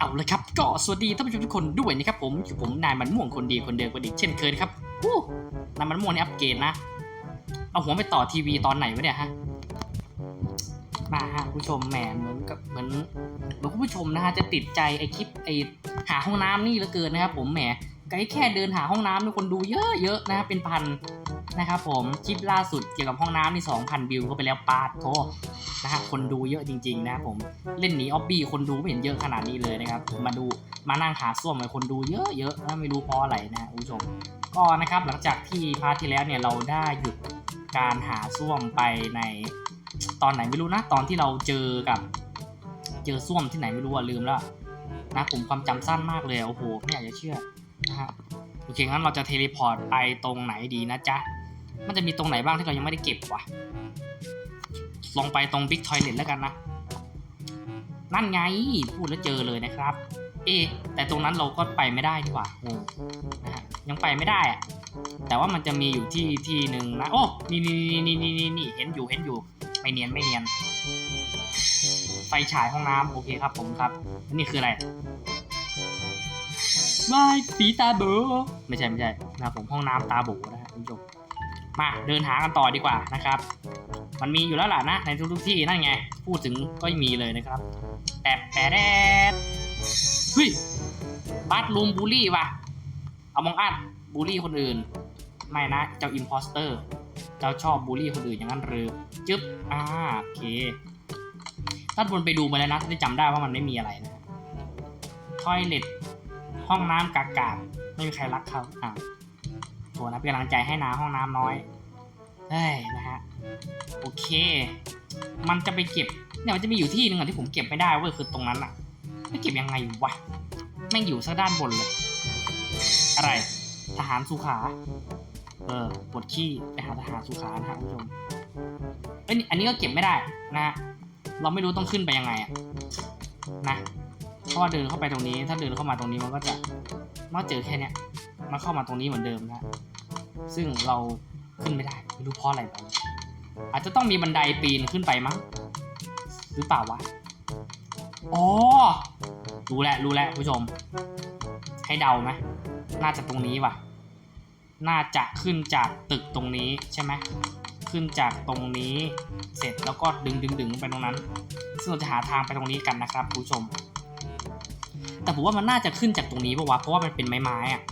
เอาเลยครับ ก็สวัสดีท่านผู้ชมทุกคนด้วยนะครับผมอยู่ผมนายมันม่วงคนดีคนเดิมคนอีเช่นเคยครับวู้นายมันม่วงนี่อัปเกรดนะ เอาหัวไปต่อทีวีตอนไหนวะเนี่ยฮะ มาฮะผู้ชมแหมเหมือนกับเหมือนเหมือนผู้ชมนะฮะจะติดใจไอคลิปไอหาห้องน้ำนี่เหลือเกินนะครับผมแหมไกแค่เดินหาห้องน้ำมีคนดูเยอะๆนะฮะเป็นพันนะครับผมคลิปล่าสุดเกี่ยวกับห้องน้ำนี่2,000วิวก็ไปแล้วปาดโท นะฮะคนดูเยอะจริงๆนะครับผมเล่นหนีออบบี้คนดูไม่เห็นเยอะขนาดนี้เลยนะครับมาดูมานั่งหาส้วมเลยคนดูเยอะเยอะๆนะไม่รู้เพราะอะไรนะคุณผู้ชมก็นะครับหลังจากที่พาร์ทที่แล้วเนี่ยเราได้หยุดการหาส้วมไปในตอนไหนไม่รู้นะตอนที่เราเจอกับ เจอส้วมที่ไหนไม่รู้อะลืมแล้วนะผมความจำสั้นมากเลยอะโอ้โหไม่อยากจะเชื่อนะฮะโอเคงั้นเราจะเทเลพอร์ตไปตรงไหนดีนะจ๊ะมันจะมีตรงไหนบ้างที่เรายังไม่ได้เก็บวะ ลงไปตรงบิ๊กทอยเลทแล้วกันนะ นั่นไงพูดแล้วเจอเลยนะครับ เอะแต่ตรงนั้นเราก็ไปไม่ได้ดีกว่านะฮะยังไปไม่ได้อะแต่ว่ามันจะมีอยู่ที่ที่หนึ่งนะ โอ้นี่นี่นี่นี่นี่นี่เห็นอยู่เห็นอยู่ ไม่เนียนไม่เนียน ไฟฉายห้องน้ำโอเคครับผมครับ นี่คืออะไรวายปีตาโบไม่ใช่ไม่ใช่นะผมห้องน้ำตาโบนะฮะคุณผู้ชมมาเดินหากันต่อดีกว่านะครับ มันมีอยู่แล้วล่ะนะ ในทุกๆที่นั่นไง พูดถึงก็มีเลยนะครับ แต่แต่แดดเฮ้ยบัตลูมบูลลี่ว่ะเอามองอัดบูลลี่คนอื่น ไม่นะ เจ้าอิมพอสเตอร์ เจ้าชอบบูลลี่คนอื่นอย่างนั้นหรือจึ๊บอ่าโอเคท่านบนไปดูมาแล้วนะถ้าได้จำได้ว่ามันไม่มีอะไรนะทอยเล็ตห้องน้ำกากาไม่มีใครรักเขาอ่าตัวนะเป็นกำลังใจให้นาห้องน้ำน้อยเฮ้ยนะฮะ โอเค มันจะไปเก็บ เนี่ยมันจะมีอยู่ที่หนึ่งอะที่ผมเก็บไม่ได้เว้ยคือตรงนั้นอะไม่เก็บยังไงวะแม่งอยู่ซะด้านบนเลย อะไร ทหารสุขา เออปวดขี้ไปหาทหารสุขานะฮะคุณผู้ชมเอ้ยอันนี้ก็เก็บไม่ได้นะฮะเราไม่รู้ต้องขึ้นไปยังไงอะนะเพราะว่าเดินเข้าไปตรงนี้ ถ้าเดินเข้ามาตรงนี้มันก็จะมาเจอแค่เนี้ยมาเข้ามาตรงนี้เหมือนเดิมนะ ซึ่งเราขึ้นไม่ได้ไม่รู้เพราะอะไร อาจจะต้องมีบันไดปีนขึ้นไปมั้งหรือเปล่าวะอ๋อรู้แล้วรู้แล้วคุณผู้ชม ให้เดาไหมน่าจะตรงนี้ว่ะ น่าจะขึ้นจากตึกตรงนี้ใช่ไหมขึ้นจากตรงนี้เสร็จแล้วก็ดึงดึงดึงไปตรงนั้น ซึ่งเราจะหาทางไปตรงนี้กันนะครับคุณผู้ชม แต่ผมว่ามันน่าจะขึ้นจากตรงนี้ปะวะเพราะว่ามันเป็นไม้ไม้ๆอะ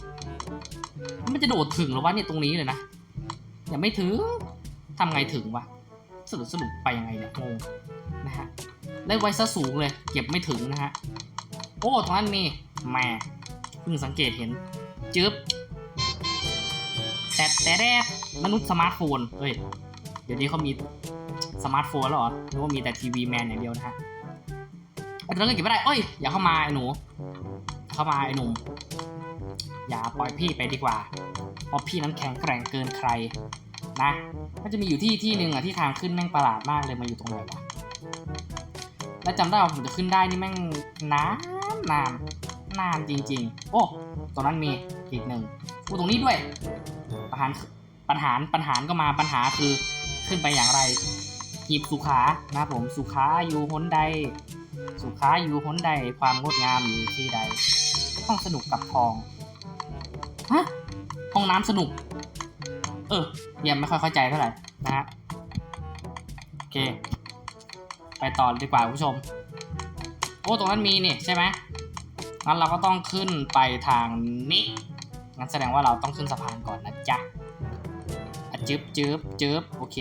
มันจะโดดถึงหรือวะเนี่ยตรงนี้เลยนะยังไม่ถึง ทำไงถึงวะสรุปสรุปไปยังไงเนี่ยงงนะฮะได้ไว้ซะสูงเลย เก็บไม่ถึงนะฮะ โอ้ตรงนั้นมีแม่เพิ่งสังเกตเห็น จึ๊บแต่แต่แรกมนุษย์สมาร์ทโฟนเฮ้ย เดี๋ยวนี้เขามีสมาร์ทโฟนแล้วเหรอหรือว่ามีแต่ทีวีแมนอย่างเดียวนะฮะไอ้ตรงนั้นเก็บไม่ได้เอ้ย อย่าเข้ามาไอ้หนู เข้ามาไอ้หนุ่มอย่าปล่อยพี่ไปดีกว่า เพราะพี่นั้นแข็งแกร่งเกินใคร นะมันจะมีอยู่ที่ที่หนึ่งอะที่ทางขึ้นแม่งประหลาดมากเลยมาอยู่ตรงไหนวะแล้วจำได้ว่าผมจะขึ้นได้นี่แม่งนานนานนานจริง ๆ โอ้ตรงนั้นมีอีกหนึ่งกูตรงนี้ด้วยปัญหาปัญหาปัญหาก็มาปัญหาคือขึ้นไปอย่างไรหีบสุขานะผมสุขาอยู่หนใด สุขาอยู่หนใดความงดงามอยู่ที่ใดห้องสนุกกับทองฮะห้องน้ำสนุก เออยังไม่ค่อยเข้าใจเท่าไหร่นะฮะโอเค ไปต่อดีกว่าคุณผู้ชม โอ้ตรงนั้นมีนี่ใช่ไหมงั้นเราก็ต้องขึ้นไปทางนี้งั้นแสดงว่าเราต้องขึ้นสะพานก่อนนะจ๊ะจึ๊บจึ๊บจึ๊บโอเค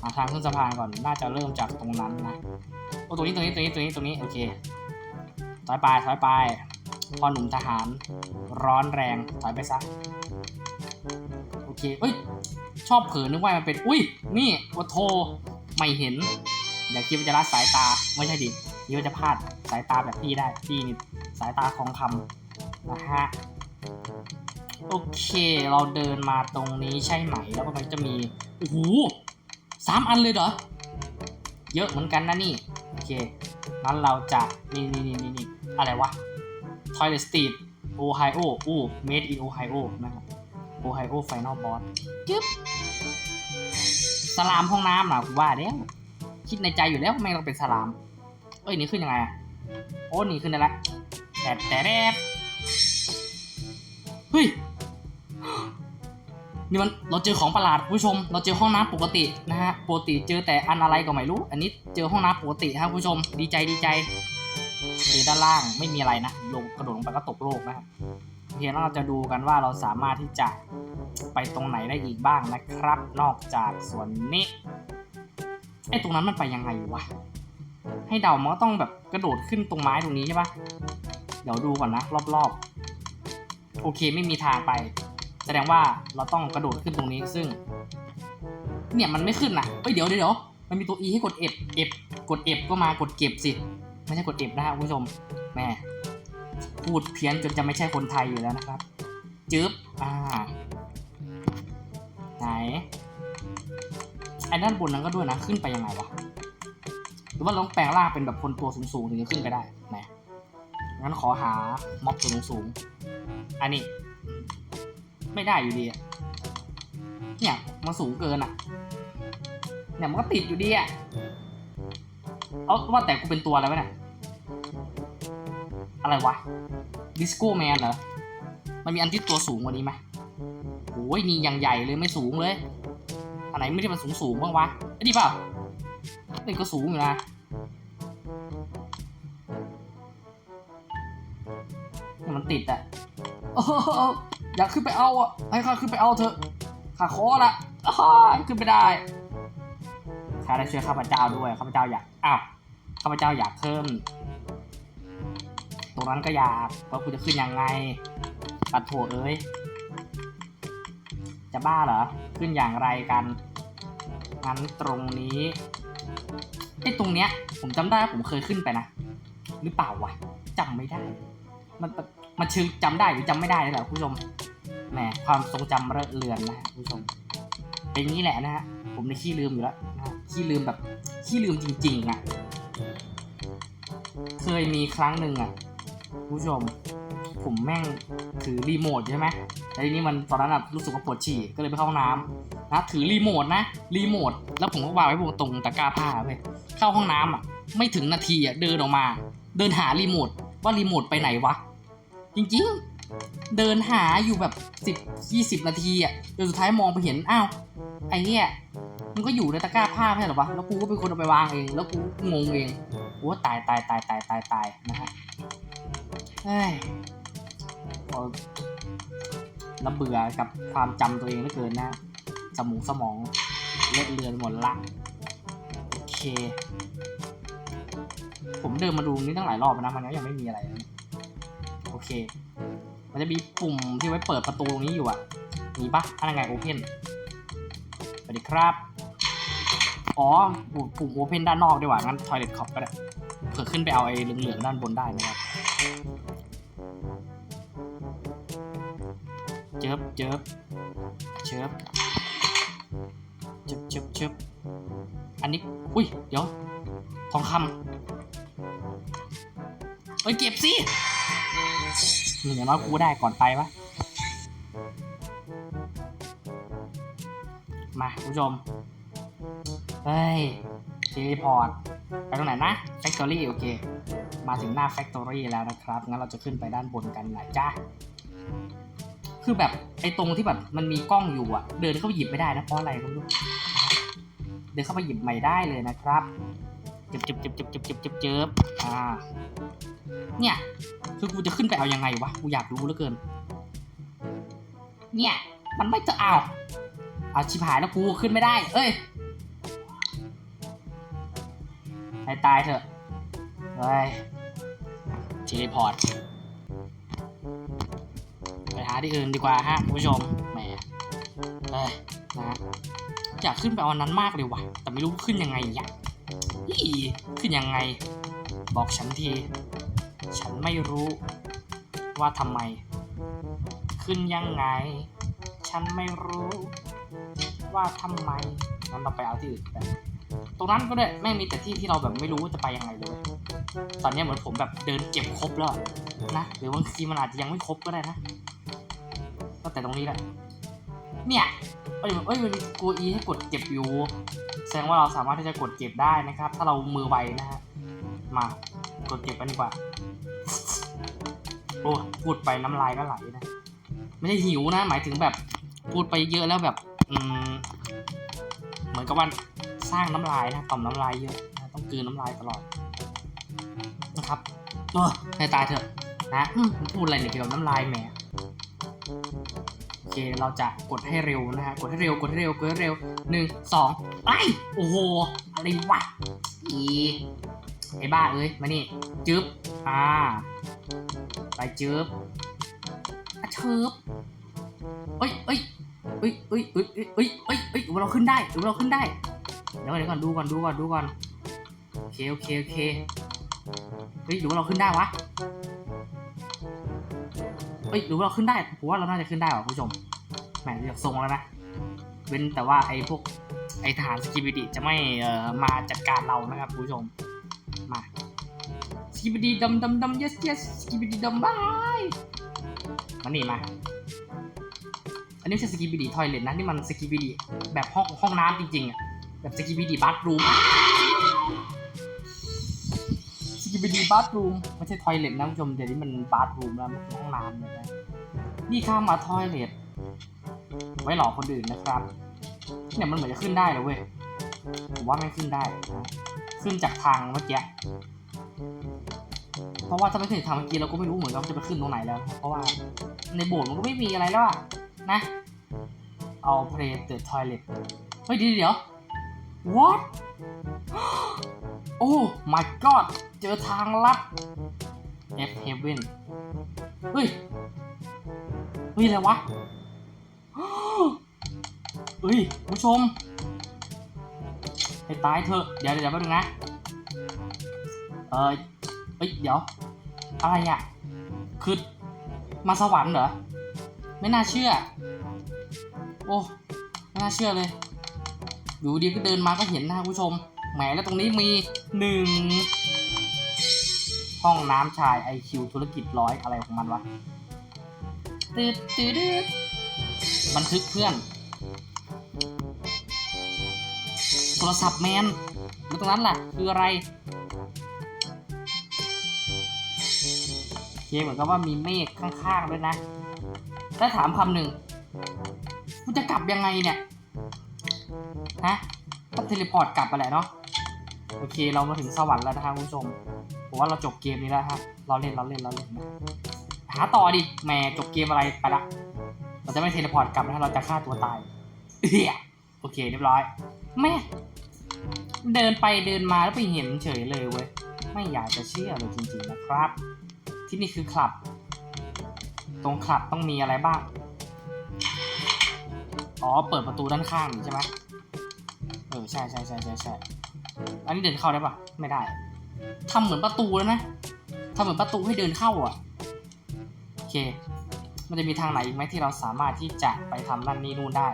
หาทางขึ้นสะพานก่อนน่าจะเริ่มจากตรงนั้นนะโอ้ตรงนี้ตรงนี้ตรงนี้ตรงนี้ตรงนี้โอเคถอยไปถอยไปพอหนุ่มทหารร้อนแรงถอยไปซะ เคเอ้ย ชอบเผลอนึกว่ามันเป็น อุ้ย นี่โอโทไม่เห็น อย่าคิดว่าจะละสายตา ไม่ใช่ดิคิดว่าจะพลาดสายตาแบบพี่ได้ พี่นี่สายตาทองคำนะฮะ โอเค เราเดินมาตรงนี้ใช่ไหม แล้วก็มันจะมี โอ้โหสามอันเลยเหรอ เยอะเหมือนกันนะนี่ โอเค งั้นเราจะ นี่นี่นี่นี่นี่อะไรวะ Toilet Street Ohio อู้ Made in Ohio นะครับ Ohio Final Boss จึ๊บสลามห้องน้ำนะผมว่าแล้วคิดในใจอยู่แล้วไม่งต้องเป็นสลาม เอ้ยนี่ขึ้นยังไงอะโอ้นี่ขึ้นได้ละแต่แต่แดดเฮ้ยนี่มันเราเจอของประหลาดคุณผู้ชม เราเจอห้องน้ำปกตินะฮะปกติเจอแต่อันอะไรก็ไม่รู้ อันนี้เจอห้องน้ำปกติครับคุณผู้ชม ดีใจดีใจเจอด้านล่างไม่มีอะไรนะลงกระโดดลงไปก็ตกโลกนะครับโอ เคแล้วเราจะดูกันว่าเราสามารถที่จะไปตรงไหนได้อีกบ้างนะครับ นอกจากส่วนนี้ไอ้ตรงนั้นมันไปยังไงวะให้เดามันก็ต้องแบบกระโดดขึ้นตรงไม้ตรงนี้ใช่ปะเดี๋ยวดูก่อนนะ รอบๆ โอเคไม่มีทางไป แสดงว่าเราต้องกระโดดขึ้นตรงนี้ซึ่ง เนี่ยมันไม่ขึ้นนะเฮ้ยเดี๋ยวเดี๋ยวมันมีตัว E ให้กด F F กด F ก็มากดเก็บสิ ไม่ใช่กด F นะฮะคุณผู้ชมแม่ พูดเพี้ยนจนจะไม่ใช่คนไทยอยู่แล้วนะครับ จึ๊บ อ่า ไหน ไอ้ด้านบนนั้นก็ด้วยนะ ขึ้นไปยังไงวะ หรือว่าเราต้องแปลงร่างเป็นแบบคนตัวสูงๆถึงจะขึ้นไปได้ไหนงั้นขอหาม็อบตัวสูงๆ อันนี้ ไม่ได้อยู่ดีเนี่ยมันสูงเกินอะ เนี่ยมันก็ติดอยู่ดีอะ เอาว่าแต่กูเป็นตัวอะไรวะเนี่ย อะไรวะดิสโก้แมนเหรอ มันมีอันที่ตัวสูงกว่านี้ไหมโอ้ยนี่ยังใหญ่เลยไม่สูงเลย อันไหนไม่ได้มันสูงสูงๆบ้างวะไอ้นี่เปล่านี่ก็สูงอยู่นะ มันติดอะอยากขึ้นไปเอาอะให้ข้าขึ้นไปเอาเถอะข้าขอละอ้าขึ้นไปได้ข้าได้ช่วยข้าพเจ้าด้วยข้าพเจ้าอยาก อ้าว ข้าพเจ้าอยากขึ้น ตรงนั้นก็อยากว่ากูจะขึ้นยังไง ปัดโถเอ้ย จะบ้าเหรอ ขึ้นอย่างไรกัน งั้นตรงนี้ไอ้ตรงเนี้ย ผมจำได้ว่าผมเคยขึ้นไปนะ หรือเปล่าวะจำไม่ได้ มันมันชื่อจำได้หรือจำไม่ได้เลยแหละคุณผู้ชม แหมความทรงจำเระเลือนนะคุณผู้ชม เป็นงนี้แหละนะฮะ ผมในขี้ลืมอยู่แล้วขี้ลืมแบบขี้ลืมจริงๆอะ เคยมีครั้งหนึ่งอะ ผู้ชม ผมแม่งถือรีโมทใช่ไหมแล้วทีนี้มันตอนนั้นอะรู้สึกว่าปวดฉี่ก็เลยไปเข้าห้องน้ำนะถือรีโมทนะรีโมทแล้วผมก็วางไว้บนตรงตะกร้าผ้าเว้ยเข้าห้องน้ำอะไม่ถึงนาทีอะเดินออกมา เดินหารีโมทว่ารีโมทไปไหนวะ จริงๆ เดินหาอยู่แบบสิบยี่สิบนาทีอะจนสุดท้ายมองไปเห็นอ้าวไอ้เนี่ยมันก็อยู่ในตะกร้าผ้าไม่ใช่หรอวะ แล้วกูก็เป็นคนเอาไปวางเอง แล้วกูงงเองโอ้ตายตายตายตายตายตายนะฮะ เฮ้ยพอระเบื่อกับความจำตัวเองเหลือเกินนะ สมองสมองเลอดเลือนหมดละ โอเค ผมเดินมาดูนี่ตั้งหลายรอบนะ มันก็ยังไม่มีอะไรนะโอเค มันจะมีปุ่มที่ไว้เปิดประตูตรงนี้อยู่อะ มีปะอะไรไงโอเพนสวัสดีครับ อ๋อ ปุ่มโอเพนด้านนอกดีกว่างั้น Toilet Cop ก็ได้ เผื่อขึ้นไปเอาไอ้เหลืองๆด้านบนได้นะครับ เจิบเจิบเจิบเจิบเจิบเจิบอันนี้ อุ้ย เดี๋ยว ทองคำเอ้ย เก็บสิหนึ่งอย่างน้อยกูได้ก่อนไปวะมาคุณผู้ชม เฮ้ยเทเลพอร์ต ไปตรงไหนนะ Factory โอเค มาถึงหน้า Factory แล้วนะครับ งั้นเราจะขึ้นไปด้านบนกันนะจ้า คือแบบไอ้ตรงที่แบบมันมีกล้องอยู่อะเดินเข้าไปหยิบไม่ได้นะเพราะอะไรก็ไม่รู้เดินเข้าไปหยิบไม่ได้เลยนะครับจึบจึบจึบจึบจึบจึบจึบจึบอ่า เนี่ยคือกูจะขึ้นไปเอายังไงวะกูอยากรู้เหลือเกิน เนี่ย มันไม่จะเอาเอาชิบหายแล้วกูขึ้นไม่ได้ เอ้ยให้ตายเถอะเฮ้ยเทเลพอร์ต ที่อื่นดีกว่าฮะคุณผู้ชมแหมเอ้ยนะอยากขึ้นไปเอาอันนั้นมากเลยว่ะ แต่ไม่รู้ขึ้นยังไงอะอีขึ้นยังไง บอกฉันที ฉันไม่รู้ว่าทำไม ขึ้นยังไง ฉันไม่รู้ว่าทำไมงั้นเราไปเอาที่อื่นกันตรงนั้นก็ได้แม่งมีแต่ที่ที่เราแบบไม่รู้ว่าจะไปยังไงเลย ตอนนี้เหมือนผมแบบเดินเก็บครบแล้วนะ หรือบางทีมันอาจจะยังไม่ครบก็ได้นะ แต่ตรงนี้แหละเนี่ยเอ้ยเอ้ยมันมีกูอีให้กดเก็บอยู่แสดงว่าเราสามารถที่จะกดเก็บได้นะครับ ถ้าเรามือไวนะฮะมากดเก็บกันดีกว่าโอ้พูดไปน้ำลายก็ไหลนะไม่ได้หิวนะ หมายถึงแบบพูดไปเยอะแล้วแบบ อืม เหมือนกับว่าสร้างน้ำลายนะต่อมน้ำลายเยอะนะต้องกืนน้ำลายตลอดนะครับเออให้ตายเถอะนะพูดอะไรเนี่ยเกี่ยวกับน้ำลายแหม เค เราจะกดให้เร็วนะฮะ กดให้เร็ว กดให้เร็ว กดให้เร็วหนึ่งสองไอ้โอ้โห อะไรวะ อีไอ้บ้าเอ้ย มานี่ จึ๊บ อ่า ไปจึ๊บอะเชิบเอ้ยเอ้ยเอ้ยเอ้ยเอ้ยเอ้ยเอ้ยเอ้ยเราขึ้นได้เราขึ้นได้ เดี๋ยวก่อนเดี๋ยวก่อน ดูก่อน ดูก่อน ดูก่อน โอเค โอเค โอเค เฮ้ยหรือว่าเราขึ้นได้วะ เฮ้ยหรือว่าเราขึ้นได้ผมว่าเราน่าจะขึ้นได้ว่ะคุณผู้ชมแหมเรียกทรงแล้วนะเว้นแต่ว่าไอ้พวกไอ้ทหารสกิบิดิจะไม่เอ่อมาจัดการเรานะครับคุณผู้ชมมาสกิบิดิดำดำดำ yes yes สกิบิดิดำบายมานี่มาอันนี้ไม่ใช่สกิบิดิทอยเลทนะนี่มันสกิบิดิแบบห้องห้องน้ำจริงๆอะแบบสกิบิดีบัตรูม สกิบิดีบัตรูมไม่ใช่ทอยเลทนะคุณผู้ชมเดี๋ยวนี้มันบัตรูมแล้วมันคือห้องน้ำเลยนะนี่ข้ามมาทอยเลทไว้หลอกคนอื่นนะครับเนี่ยมันเหมือนจะขึ้นได้เลยเว้ยผมว่าไม่ขึ้นได้นะขึ้นจากทางเมื่อกี้เพราะว่าถ้าไม่ขึ้นทางเมื่อกี้เราก็ไม่รู้เหมือนกันจะไปขึ้นตรงไหนแล้ว เพราะว่าในโบสถ์มันก็ไม่มีอะไรแล้วอะนะ เอา play the toilet เฮ้ยเดี๋ยวเดี๋ยว what โอ้ my god เจอทางลัด F heaven เฮ้ยเฮ้ยอะไรวะเฮ้ยผู้ชมให้ตายเถอะเดี๋ยวเดี๋ยวแป๊บนึงนะเออเฮ้ยเดี๋ยว อะไรอะคือมาสวรรค์เหรอ ไม่น่าเชื่อ โอ้ไม่น่าเชื่อเลยอยู่ดีก็เดินมาก็เห็นนะคุณผู้ชมแหมแล้วตรงนี้มีหนึ่ง ห้องน้ำชาย IQ ธุรกิจร้อยอะไรของมันวะตืดตืดตืดบันทึกเพื่อน โทรศัพท์แมนแล้วตรงนั้นล่ะคืออะไรโอเคเหมือนกับว่ามีเมฆข้างๆด้วยนะ ถ้าถามคำหนึ่งกูจะกลับยังไงเนี่ย ฮะก็เทเลพอร์ตกลับไปแหละเนาะ โอเคเรามาถึงสวรรค์แล้วนะครับคุณผู้ชมผมว่าเราจบเกมนี้แล้วฮะเราเล่นเราเล่นเราเล่นนะหาต่อดิแหม่จบเกมอะไรไปละเราจะไม่เทเลพอร์ตกลับนะเราจะฆ่าตัวตายเฮียโอเคเรียบร้อยแม่เดินไปเดินมาแล้วไปเห็นเฉยเลยเว้ยไม่อยากจะเชื่อเลยจริงๆนะครับ ที่นี่คือคลับ ตรงคลับต้องมีอะไรบ้างอ๋อเปิดประตูด้านข้างใช่ไหมเออใช่ใช่ใช่ใช่ใช่ อันนี้เดินเข้าได้ปะไม่ได้ทำเหมือนประตูแล้วนะทำเหมือนประตูให้เดินเข้าอะโอเค มันจะมีทางไหนอีกไหมที่เราสามารถที่จะไปทำนั่นนี่นู่นได้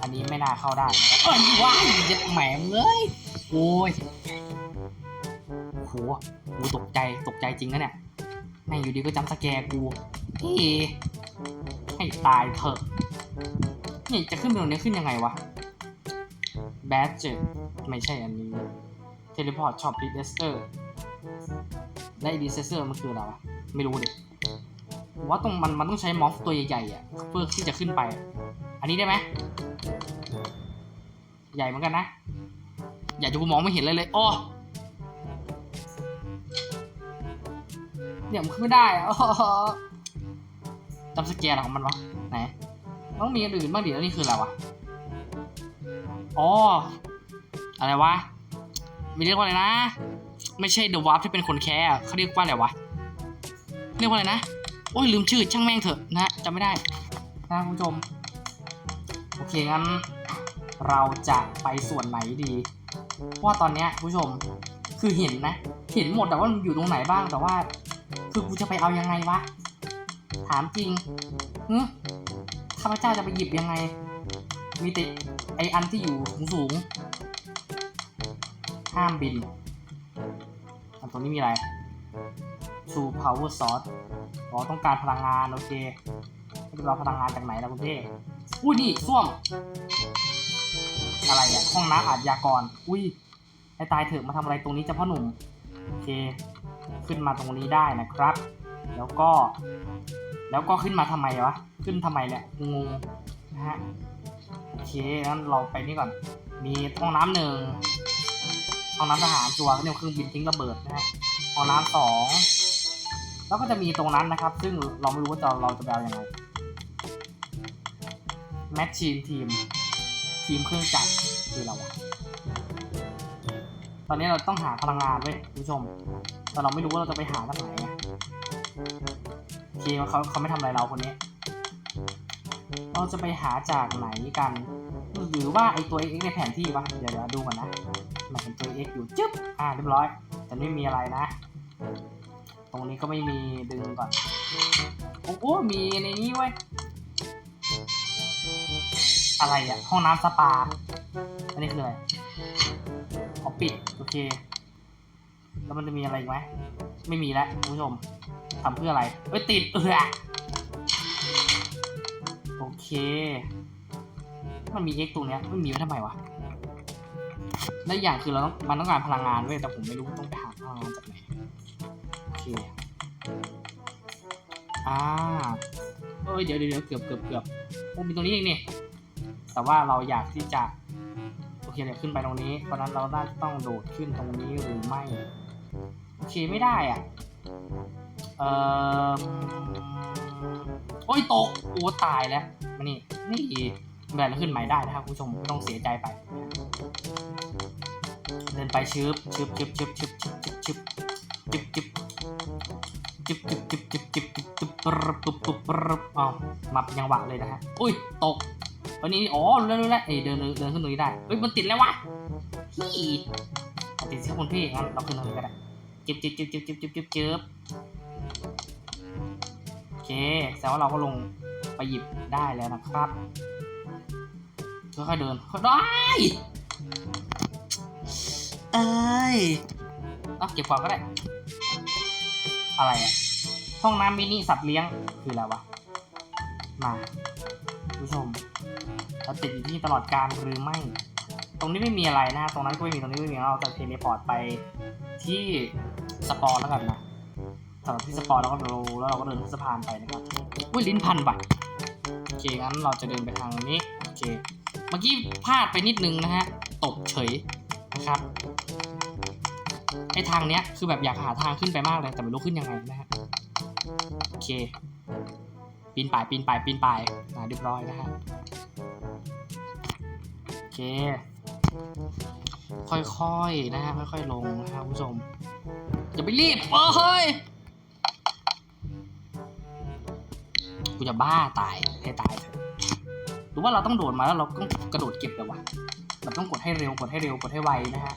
อันนี้ไม่น่าเข้าได้เอ้ยว้ายเจ็บแหมเลยโอ้ยโหกูตกใจตกใจจริงนะเนี่ยแม่งอยู่ดีก็จำสแกรกูเฮ้ให้ตายเถอะนี่จะขึ้นไปตรงนี้ขึ้นยังไงวะ แบดเจ็ไม่ใช่อันนี้เทเลพอร์ตช็อปดิเอร์และดีเซเซอร์มันคืออะไรวะไม่รู้ดิผมว่าตรงมันมันต้องใช้มอฟตัวใหญ่ๆอะเพื่อที่จะขึ้นไป อันนี้ได้ไหมใหญ่เหมือนกันนะ ใหญ่จนกูมองไม่เห็นเลยเลยอ้อเนี่ยมันขึ้นไม่ได้อะอ้อจำสแกนอะไรของมันวะไหนต้องมีอื่นบ้างดิแล้วนี่คืออะไรวะ อ๋อ อะไรวะ ไม่เรียกว่าอะไรนะ ไม่ใช่เดอะวาร์ปที่เป็นคนแค่เขาเรียกว่าอะไรวะ เรียกว่าอะไรนะ โอ้ยลืมชื่อช่างแม่งเถอะนะจำไม่ได้นะคุณผู้ชม โอเคงั้นเราจะไปส่วนไหนดี เพราะว่าตอนเนี้ยคุณผู้ชมคือเห็นนะ เห็นหมดแต่ว่ามันอยู่ตรงไหนบ้างแต่ว่า คือกูจะไปเอายังไงวะ ถามจริงฮึข้าพเจ้าจะไปหยิบยังไง มีแต่ไออันที่อยู่สูงๆห้ามบินอันตรงนี้มีอะไร True Power Source อ๋อต้องการพลังงาน โอเคจะเราพลังงานจากไหนล่ะคุณเท่อุ้ยนี่ส้วม อะไรอะห้องน้ำอาชญากร อุ้ยให้ตายเถอะมาทำอะไรตรงนี้เจ้าพ่อหนุ่ม โอเค ขึ้นมาตรงนี้ได้นะครับ แล้วก็ แล้วก็ขึ้นมาทำไมวะ ขึ้นทำไมเนี่ยงงนะฮะ โอเคงั้นเราไปนี่ก่อน มีห้องน้ำหนึ่งห้องน้ำทหารจัวเนี่ยเครื่องบินทิ้งระเบิดนะฮะห้องน้ำสองแล้วก็จะมีตรงนั้นนะครับ ซึ่งเราไม่รู้ว่าจะเราจะไปเอายังไงแมชชีนทีม ทีมเครื่องจักรคือเราอะตอนนี้เราต้องหาพลังงานเว้ยคุณผู้ชม แต่เราไม่รู้ว่าเราจะไปหาจากไหนอะโอเคเขาเขาไม่ทำอะไรเราคนนี้ เราจะไปหาจากไหนกัน หรือว่าไอตัว x ในแผนที่วะเดี๋ยวเดี๋ยวดูก่อนนะมันเป็นตัว x อยู่จึ๊บอ่าเรียบร้อย แต่ไม่มีอะไรนะ ตรงนี้ก็ไม่มีดึงก่อนโอ้โหมีในนี้เว้ยอะไรอะห้องน้ำสปา อันนี้คืออะไรเอาปิด โอเค แล้วมันจะมีอะไรอีกไหม ไม่มีแล้วคุณผู้ชมทำเพื่ออะไรเอ้ย ติด เออโอ มันมี x ตรงเนี้ยไม่มีไว้ทำไมวะและอีกอย่างคือเราต้องมันต้องการพลังงานเว้ยแต่ผมไม่รู้ต้องไปหาพลังงานจากไหนโอเคอ่าเอ้ยเดี๋ยวเดี๋ยวเกือบเกือบเกือบโอ้มีตรงนี้เองนี่แต่ว่าเราอยากที่จะโอเคเดี๋ยวขึ้นไปตรงนี้ เพราะฉะนั้นเราน่าจะต้องโดดขึ้นตรงนี้หรือไม่โอเคไม่ได้อะเอ่อโอ้ยตกโอ้ตายแล้ว มานี่นี่แบบเราขึ้นใหม่ได้นะครับคุณผู้ชมไม่ต้องเสียใจไป เดินไปชึบชึบชึบชึบชึบชึบชึบชึบจึบจึบจึบจึบจึบจึบจึบจึบจึบปรบปุ๊บปุ๊บปรึบอ้าวมาเป็นจังหวะเลยนะฮะอุ้ยตกวันนี้อ๋อเรู้แล้วเอ้ยเดินเดินเดินขึ้นตรงนี้ได้เฮ้ยมันติดแล้ววะพี่ติดเสื้อคนพี่งั้นเราขึ้นตรงนี้ก็ได้จิบจิบจิบจิบจิบจิบจิบจิบโอเคแสดงว่าเราก็ลง ไปหยิบได้แล้วนะครับค่อยๆเดินได้เอ้ยเอาเก็บก่อนก็ได้ อะไรอะห้องน้ำมินิสัตว์เลี้ยงคืออะไรวะ มาคุณผู้ชมเราติดอยู่ที่ตลอดการหรือไม่ ตรงนี้ไม่มีอะไรนะ ตรงนั้นก็ไม่มีตรงนี้ไม่มีเราจะเทเลพอร์ตไปที่สปอร์แล้วกันนะสำหรับที่สปอร์เราก็ดูแล้วเราก็เดินขึ้นสะพานไปนะครับอุ้ยลิ้นพันบัตโอ เคงั้นเราจะเดินไปทางนี้โอเคเมื่อกี้พลาดไปนิดนึงนะฮะตกเฉยนะครับไอทางเนี้ยคือแบบอยากหาทางขึ้นไปมากเลยแต่ไม่รู้ขึ้นยังไงนะฮะโอเค ปีนป่ายปีนป่ายปีนป่ายอ่าเรียบร้อยนะฮะโอเค ค่อยๆนะฮะค่อยๆลงนะครับคุณผู้ชมอย่าไปรีบเอ้ย กูจะบ้าตายให้ตายหรือว่าเราต้องโดดมาแล้วเราต้องกระโดดเก็บเลยวะเราต้องกดให้เร็วกดให้เร็วกดให้ไวนะฮะ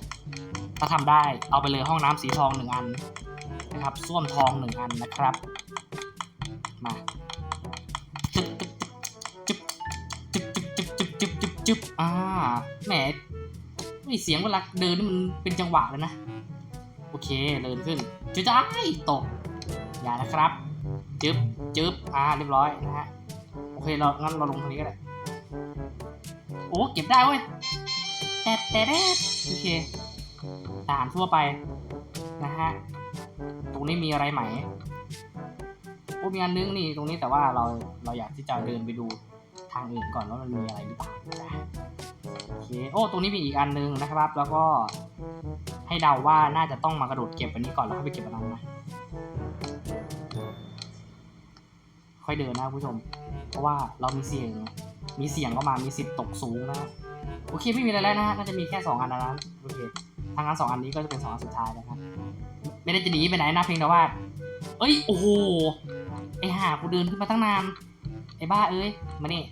ถ้าทำได้เอาไปเลยห้องน้ำสีทองหนึ่งอันนะครับส้วมทองหนึ่งอันนะครับมาจึ๊บจึ๊บจึ๊บจึ๊บจึ๊บจึ๊บจึ๊บจึ๊บจึ๊บอ่าแหมไม่เสียงเวลาเดินนี่มันเป็นจังหวะเลยนะ โอเคเดินขึ้นจุ๊จ้ายตกอย่านะครับ จึ๊บ จึ๊บอ่าเรียบร้อยนะฮะโอเคเรางั้นเราลงตรงนี้ก็ได้โอ้เก็บได้เว้ยแต่แต่แต่โอเคทหารทั่วไปนะฮะตรงนี้มีอะไรไหมโอ้มีอันนึงนี่ตรงนี้แต่ว่าเราเราอยากที่จะเดินไปดูทางอื่นก่อนว่ามันมีอะไรหรือเปล่านะโอเคโอ้ตรงนี้มีอีกอันนึงนะครับ แล้วก็ให้เดาว่าน่าจะต้องมากระโดดเก็บอันนี้ก่อนแล้วค่อยไปเก็บอันนั้นนะ ค่อยเดินนะผู้ชม เพราะว่าเรามีเสียงมีเสียงเข้ามามีสิทธิ์ตกสูงนะโอเคไม่มีอะไรแล้วนะฮะน่าจะมีแค่สองอันนั้นโอเคทางอันสองอันนี้ก็จะเป็นสองอันสุดท้ายนะครับไม่ได้จะหนีไปไหนนะเพียงแต่ว่า เอ้ยโอ้โหไอห่ากูเดินขึ้นมาตั้งนานไอบ้าเอ้ยมาเนี่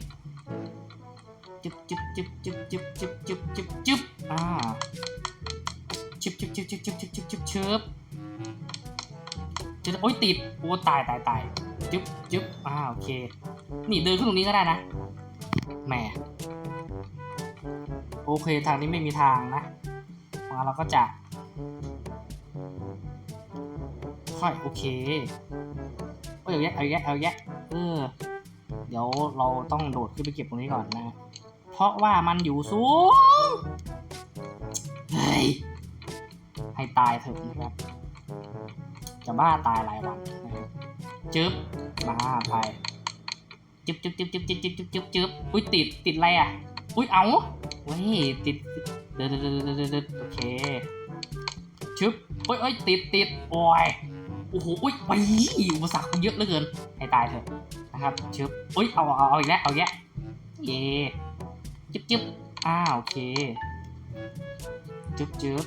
จึบจึบจึบจึบจึบจึบจึบจึบจึบอ่าจึบจึบจึบจึบจึบจึบจึบจึบจึบจะโอ๊ยติดโอ้ตายตายตาย จึบจึบอ่าโอเค นี่เดินขึ้นตรงนี้ก็ได้นะ แหม โอเคทางนี้ไม่มีทางนะงั้นเราก็จะ ค่อยโอเคเอ้ยเอาแยะเอาแยะเอาแยะเออ เดี๋ยวเราต้องโดดขึ้นไปเก็บตรงนี้ก่อนนะ เพราะว่ามันอยู่สูง เฮ้ย ให้ตายเถอะนะครับ จะบ้าตายหลายวันนะครับจึ๊บ มาไปจึ๊บจึ๊บจึ๊บจึ๊บจึ๊บจึ๊บจึ๊บจึ๊บจึ๊บอุ้ยติดติดอะไรอะอุ้ยเอาเว้ยติดเดินเดินเดินเดินเดินเดินโอเคชึบโอ้ยโอ้ยติดติดโอ้ยโอ้โหอุ้ยไปอุปสรรคมันเยอะเหลือเกินให้ตายเถอะนะครับชึบอุ้ยเอาเอาเอาอีกแล้วเอาแล้วเย่จึ๊บจึ๊บอ้าวโอเคจึ๊บจึ๊บ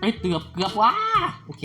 เอ้ยเกือบเกือบว้าโอเค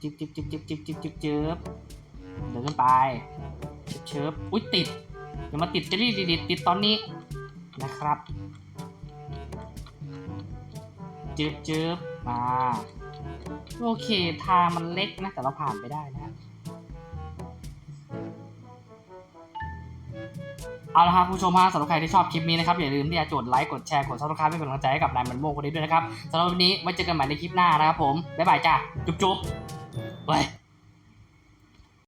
จิบจิบจิบจิบจิบจิบจิบจิบเดินขึ้นไปเชิบอุ้ยติดอย่ามาติดเจลลี่ดิดติดตอนนี้นะครับจิบจิบมาโอเคทางมันเล็กนะแต่เราผ่านไปได้นะเอาละครับผู้ชมฮะสำหรับใครที่ชอบคลิปนี้นะครับอย่าลืมที่จะกดไลค์กดแชร์กดซับสไครป์เป็นกำลังใจให้กับนายมันโม่งคนนี้ด้วยนะครับสำหรับวันนี้ไว้เจอกันใหม่ในคลิปหน้านะครับผมบ๊ายบายจ้าจุ๊บ 喂。